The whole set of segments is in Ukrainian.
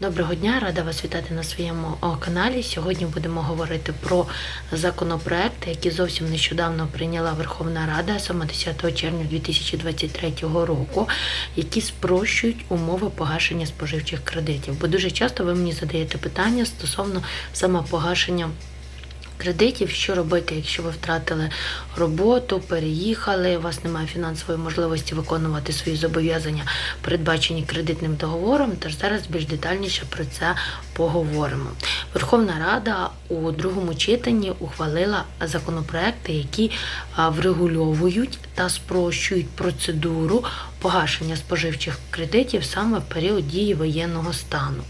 Доброго дня, рада вас вітати на своєму каналі. Сьогодні будемо говорити про законопроекти, які зовсім нещодавно прийняла Верховна Рада, саме 10 червня 2023 року, які спрощують умови погашення споживчих кредитів. Бо дуже часто ви мені задаєте питання стосовно саме погашення. Кредитів, що робити, якщо ви втратили роботу, переїхали, у вас немає фінансової можливості виконувати свої зобов'язання, передбачені кредитним договором. Тож зараз більш детальніше про це поговоримо. Верховна Рада у другому читанні ухвалила законопроекти, які врегульовують та спрощують процедуру погашення споживчих кредитів саме в період дії воєнного стану.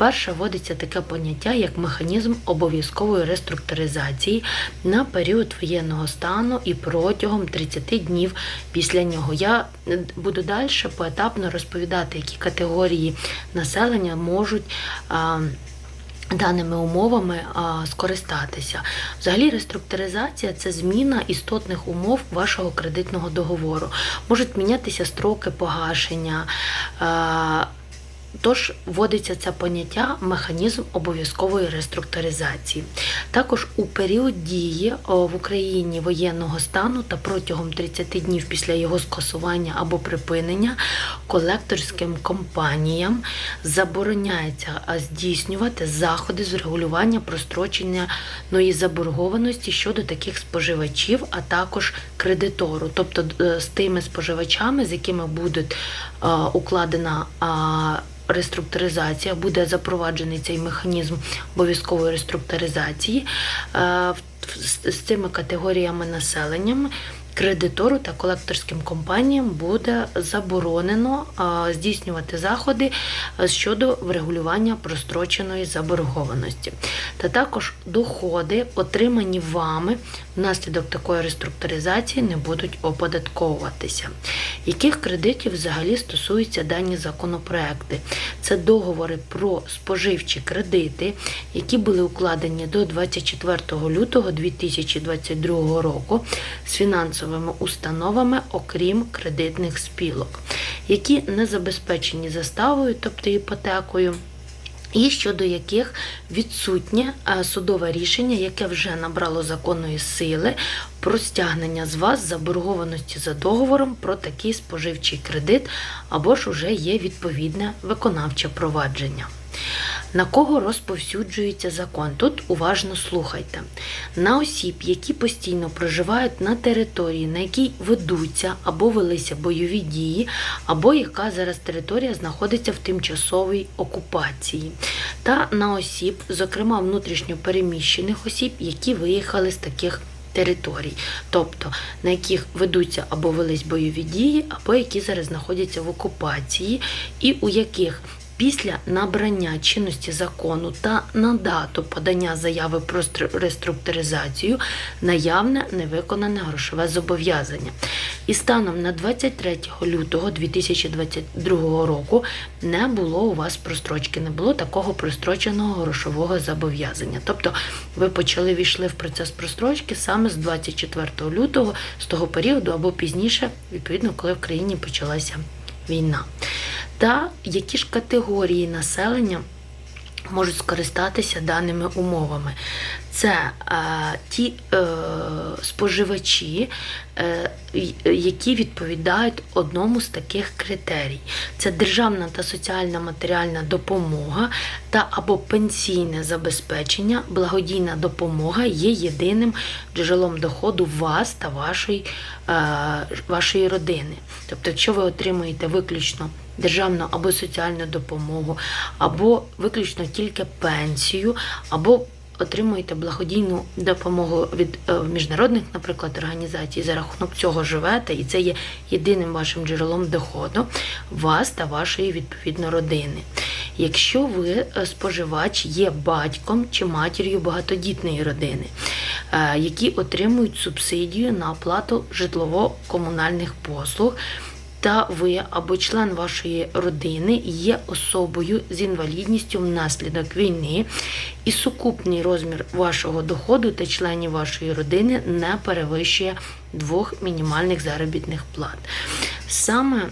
По-перше, вводиться таке поняття як механізм обов'язкової реструктуризації на період воєнного стану і протягом 30 днів після нього. Я е, буду далі поетапно розповідати, які категорії населення можуть. Даними умовами а, скористатися. Взагалі, реструктуризація це зміна істотних умов вашого кредитного договору. Можуть мінятися строки погашення. А, Тож вводиться це поняття механізм обов'язкової реструктуризації. Також у період дії в Україні воєнного стану та протягом 30 днів після його скасування або припинення колекторським компаніям забороняється здійснювати заходи з регулювання простроченої заборгованості щодо таких споживачів, а також кредитору, тобто е, з тими споживачами, з якими буде е, укладена реструктуризація, буде запроваджений цей механізм обов'язкової реструктуризації е, з цими категоріями населення. Кредитору та колекторським компаніям буде заборонено здійснювати заходи щодо врегулювання простроченої заборгованості. Та також доходи, отримані вами внаслідок такої реструктуризації, не будуть оподатковуватися. Яких кредитів взагалі стосуються дані законопроекти? Це договори про споживчі кредити, які були укладені до 24 лютого 2022 року з фінансовими установами, окрім кредитних спілок, які не забезпечені заставою, тобто іпотекою. І щодо яких відсутнє е, судове рішення, яке вже набрало законної сили про стягнення з вас заборгованості за договором про такий споживчий кредит, або ж уже є відповідне виконавче провадження. На кого розповсюджується закон? Тут уважно слухайте. На осіб, які постійно проживають на території, на якій ведуться або велися бойові дії, або яка зараз територія знаходиться в тимчасовій окупації, та на осіб, зокрема внутрішньо переміщених осіб, які виїхали з таких територій, тобто на яких ведуться або велись бойові дії, або які зараз знаходяться в окупації, і у яких Після набрання чинності закону та на дату подання заяви про реструктуризацію наявне невиконане грошове зобов'язання. І станом на 23 лютого 2022 року не було у вас прострочки, не було такого простроченого грошового зобов'язання. Тобто ви почали війшли в процес прострочки саме з 24 лютого, з того періоду або пізніше, відповідно, коли в країні почалася війна. Та які ж категорії населення можуть скористатися даними умовами? Це е, ті е, споживачі, е, які відповідають одному з таких критерій: це державна та соціальна матеріальна допомога та або пенсійне забезпечення, благодійна допомога є єдиним джерелом доходу вас та вашої, е, вашої родини. Тобто, якщо ви отримуєте виключно державну або соціальну допомогу, або виключно тільки пенсію, або отримуєте благодійну допомогу від е, міжнародних, наприклад, організацій, за рахунок цього живете, і це є єдиним вашим джерелом доходу вас та вашої відповідно родини. Якщо ви е, споживач є батьком чи матір'ю багатодітної родини, е, які отримують субсидію на оплату житлово-комунальних послуг, та ви або член вашої родини є особою з інвалідністю внаслідок війни, і сукупний розмір вашого доходу та членів вашої родини не перевищує двох мінімальних заробітних плат. Саме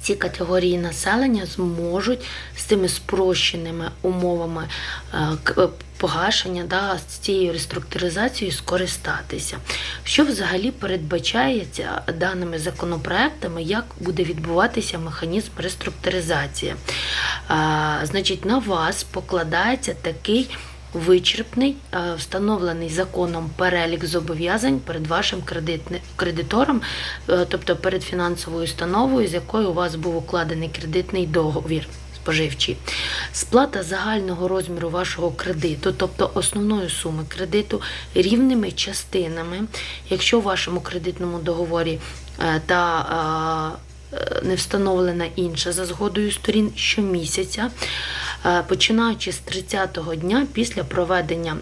ці категорії населення зможуть з цими спрощеними умовами е, погашення да, з цією реструктуризацією скористатися. Що взагалі передбачається даними законопроектами, як буде відбуватися механізм реструктуризації? А, значить, на вас покладається такий вичерпний, е, встановлений законом перелік зобов'язань перед вашим кредитором, е, тобто перед фінансовою установою, з якою у вас був укладений кредитний договір. Споживчий. Сплата загального розміру вашого кредиту, тобто основної суми кредиту, рівними частинами, якщо в вашому кредитному договорі е, та не встановлена інша за згодою сторін щомісяця, починаючи з 30-го дня після проведення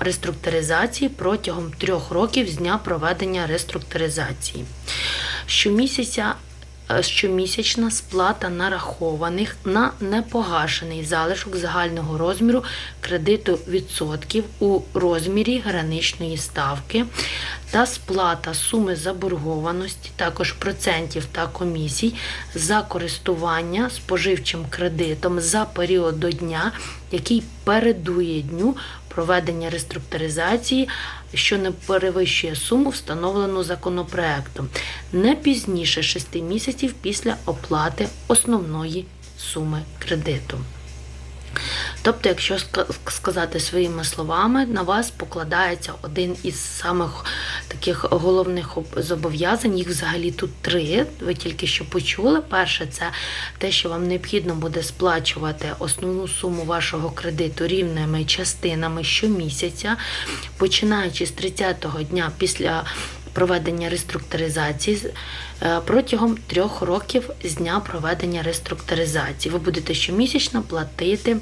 реструктуризації протягом трьох років з дня проведення реструктуризації. Щомісяця е, щомісячна сплата нарахованих на непогашений залишок загального розміру кредиту відсотків у розмірі граничної ставки та сплата суми заборгованості, також процентів та комісій за користування споживчим кредитом за період до дня, який передує дню проведення реструктуризації, що не перевищує суму, встановлену законопроектом, не пізніше 6 місяців після оплати основної суми кредиту. Тобто, якщо ска- сказати своїми словами, на вас покладається один із самих таких головних зобов'язань. Їх взагалі тут три. Ви тільки що почули. Перше, це те, що вам необхідно буде сплачувати основну суму вашого кредиту рівними частинами щомісяця, починаючи з 30-го дня після проведення реструктуризації е, протягом трьох років з дня проведення реструктуризації. Ви будете щомісячно платити.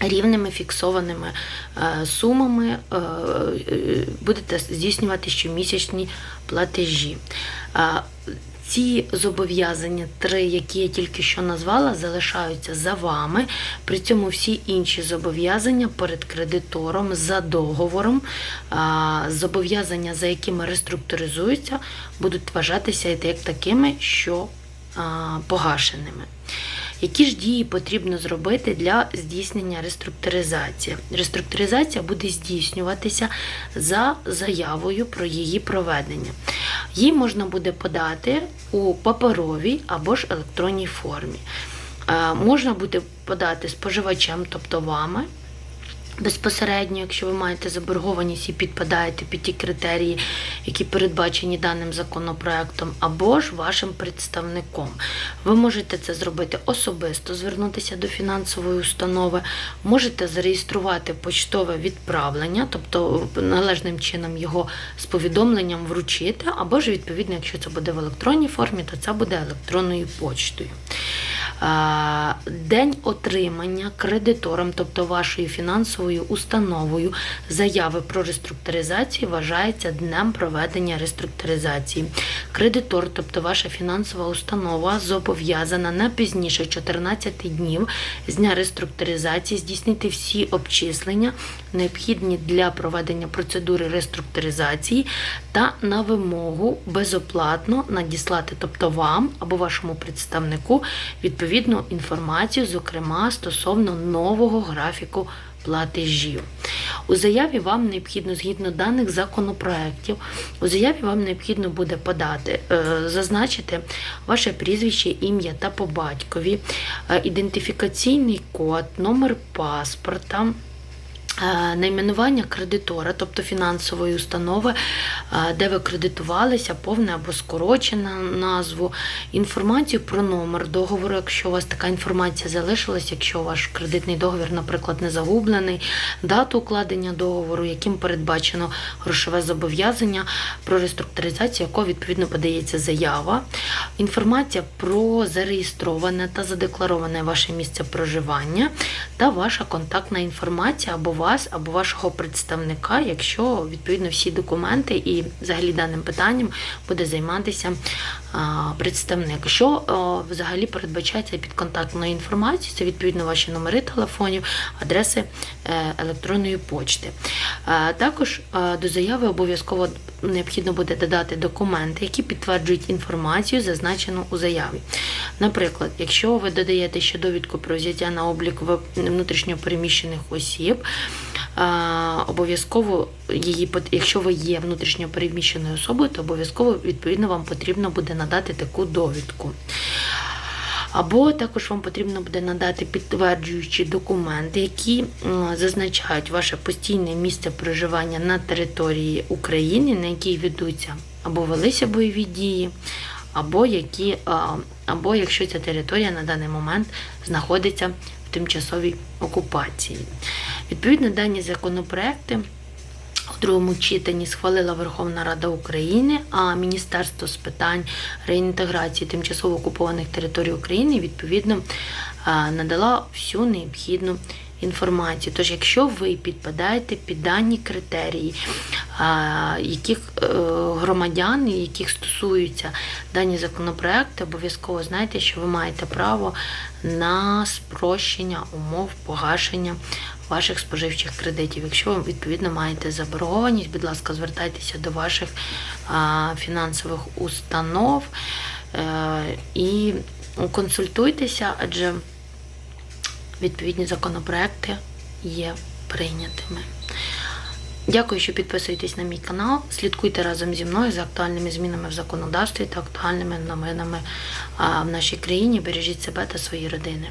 Рівними фіксованими е, сумами е, е, будете здійснювати щомісячні платежі. Ці зобов'язання, три, які я тільки що назвала, залишаються за вами. При цьому всі інші зобов'язання перед кредитором за договором, зобов'язання, за якими реструктуризуються, будуть вважатися як такими, що погашеними. Які ж дії потрібно зробити для здійснення реструктуризації? Реструктуризація буде здійснюватися за заявою про її проведення. Її можна буде подати у паперовій або ж електронній формі. Е, Можна буде подати споживачем, тобто вами, безпосередньо, якщо ви маєте заборгованість і підпадаєте під ті критерії, які передбачені даним законопроектом, або ж вашим представником. Ви можете це зробити особисто, звернутися до фінансової установи, можете зареєструвати почтове відправлення, тобто належним чином його з повідомленням вручити, або ж відповідно, якщо це буде в електронній формі, то це буде електронною почтою. День отримання кредитором, тобто вашою фінансовою установою, заяви про реструктуризацію вважається днем проведення реструктуризації. Кредитор, тобто ваша фінансова установа, зобов'язана не пізніше 14 днів з дня реструктуризації здійснити всі обчислення, необхідні для проведення процедури реструктуризації, та на вимогу безоплатно надіслати, тобто вам або вашому представнику, відповідну інформацію, зокрема стосовно нового графіку платежів. У заяві вам необхідно, згідно даних законопроєктів, у заяві вам необхідно буде подати, е, зазначити ваше прізвище, ім'я та по батькові, е, ідентифікаційний код, номер паспорта. Е, Найменування кредитора, тобто фінансової установи, е, де ви кредитувалися, повне або скорочену назву, інформацію про номер договору, якщо у вас така інформація залишилась, якщо ваш кредитний договір, наприклад, не загублений, дату укладення договору, яким передбачено грошове зобов'язання про реструктуризацію, якого відповідно подається заява, інформація про зареєстроване та задеклароване ваше місце проживання та ваша контактна інформація або ваш вас або вашого представника, якщо відповідно всі документи і взагалі даним питанням буде займатися представник. Що взагалі передбачається під контактною інформацією, це відповідно ваші номери телефонів, адреси е, електронної почти. Е, Також е, до заяви обов'язково необхідно буде додати документи, які підтверджують інформацію, зазначену у заяві. Наприклад, якщо ви додаєте ще довідку про взяття на облік внутрішньопереміщених осіб, обов'язково її, якщо ви є внутрішньопереміщеною особою, то обов'язково відповідно вам потрібно буде надати таку довідку. Або також вам потрібно буде надати підтверджуючі документи, які зазначають ваше постійне місце проживання на території України, на якій ведуться або велися бойові дії, або які, або якщо ця територія на даний момент знаходиться тимчасовій окупації. Відповідно, дані законопроекти. У другому читанні схвалила Верховна Рада України, а Міністерство з питань реінтеграції тимчасово окупованих територій України відповідно надала всю необхідну інформацію. Тож, якщо ви підпадаєте під дані критерії, яких е, громадян, яких стосуються дані законопроекти, обов'язково знайте, що ви маєте право на спрощення умов погашення ваших споживчих кредитів. Якщо ви відповідно маєте заборгованість, будь ласка, звертайтеся до ваших фінансових установ е, і консультуйтеся, адже відповідні законопроекти є прийнятими. Дякую, що підписуєтесь на мій канал. Слідкуйте разом зі мною за актуальними змінами в законодавстві та актуальними новинами в нашій країні. Бережіть себе та свої родини.